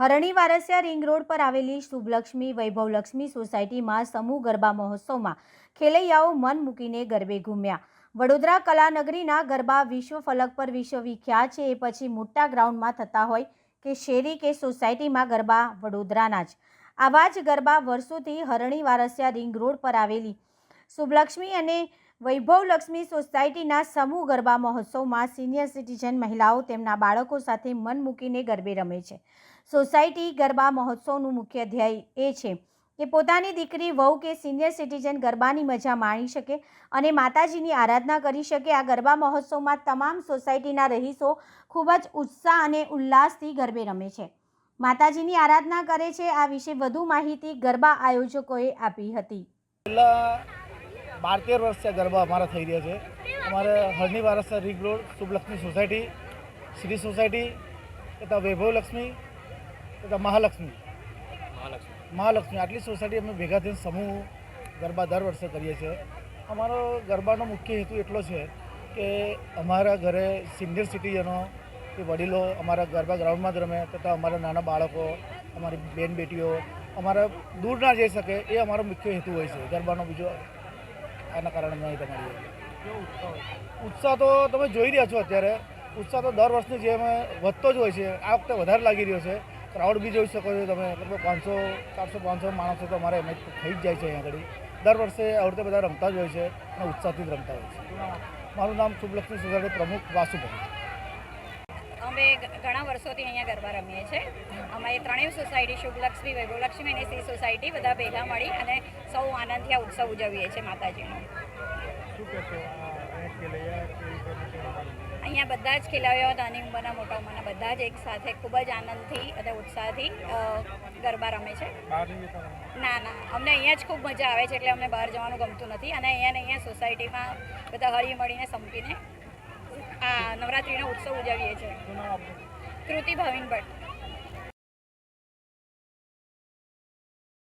હરણી Varasiya ring road પર આવેલી શુભલક્ષ્મી વૈભવલક્ષ્મી સોસાયટીમાં સમૂહ ગરબા મહોત્સવમાં ખેલૈયાઓ મન મૂકીને ગરબે ઘૂમ્યા. વડોદરા કલાનગરીના ગરબા વિશ્વ ફલક પર વિશ્વવિખ્યાત છે. એ પછી મોટા ગ્રાઉન્ડમાં થતા હોય કે શેરી કે સોસાયટીમાં ગરબા વડોદરાના જ. આવા જ ગરબા વર્ષોથી હરણી વારસિયા રિંગ રોડ પર આવેલી. શુભલક્ષ્મી અને વૈભવલક્ષ્મી સોસાયટીના સમૂહ ગરબા મહોત્સવમાં સિનિયર સિટીઝન મહિલાઓ તેમના બાળકો સાથે મન મૂકીને ગરબે રમે છે. સોસાયટી ગરબા મહોત્સવનું મુખ્ય ધ્યેય એ છે કે પોતાની દીકરી વહુ કે સિનિયર સિટીઝન ગરબાની મજા માણી શકે અને માતાજીની આરાધના કરી શકે. આ ગરબા મહોત્સવમાં તમામ સોસાયટીના રહીશો ખૂબ જ ઉત્સાહ અને ઉલ્લાસથી ગરબે રમે છે. માતાજીની આરાધના કરે છે. આ વિશે વધુ માહિતી ગરબા આયોજકોએ આપી હતી. બાર તેર વર્ષથી આ ગરબા અમારા થઈ રહ્યા છે. અમારે હરની વારસા ring road Shubhlakshmi society Shri society તથા વૈભવલક્ષ્મી તથા મહાલક્ષ્મી. મહાલક્ષ્મી. આટલી સોસાયટી અમે ભેગા થઈને સમૂહ ગરબા દર વર્ષે કરીએ છીએ. અમારો ગરબાનો મુખ્ય હેતુ એટલો છે કે અમારા ઘરે સિનિયર સિટીઝનો કે વડીલો અમારા ગરબા ગ્રાઉન્ડમાં જ રમે તથા અમારા નાના બાળકો અમારી બેન બેટીઓ અમારા દૂર ના જઈ શકે એ અમારો મુખ્ય હેતુ હોય છે ગરબાનો બીજો આના કારણે માહિતી તમારી ઉત્સાહ તો તમે જોઈ રહ્યા છો અત્યારે. ઉત્સાહ તો દર વર્ષની જેમ વધતો જ હોય છે. આ વખતે વધારે લાગી રહ્યો છે. ક્રાઉડ બી જોઈ શકો છો તમે. લગભગ પાંચસો, ચારસો, પાંચસો માણસો તો અમારે એમ થઈ જ જાય છે અહીંયા આગળ. દર વર્ષે આ બધા રમતા જ હોય છે અને ઉત્સાહથી જ રમતા હોય છે. મારું નામ શુભલક્ષ્મી સોસાયટી પ્રમુખ વાસુભાઈ. અમે ઘણા વર્ષોથી અહીંયા ગરબા રમીએ છીએ. અમે ત્રણેય સોસાયટી શુભલક્ષ્મી વૈભવલક્ષ્મી અને શ્રી સોસાયટી બધા ભેગા મળી અને સૌ આનંદથી આ ઉત્સવ ઉજવીએ છીએ માતાજીનો. અહીંયા બધા જ ખેલાડીઓ નાની ઉંમરના મોટા ઉંમરના બધા જ એક સાથે ખૂબ જ આનંદથી અને ઉત્સાહથી ગરબા રમે છે. ના ના. અમને અહીંયા જ ખૂબ મજા આવે છે એટલે અમને બહાર જવાનું ગમતું નથી અને અહીંયા ને અહીંયા સોસાયટીમાં બધા હળી મળીને સંપીને નવરાત્રિનો ઉત્સવ ઉજવીએ છીએ. કૃતિ ભાવિન ભટ્ટ.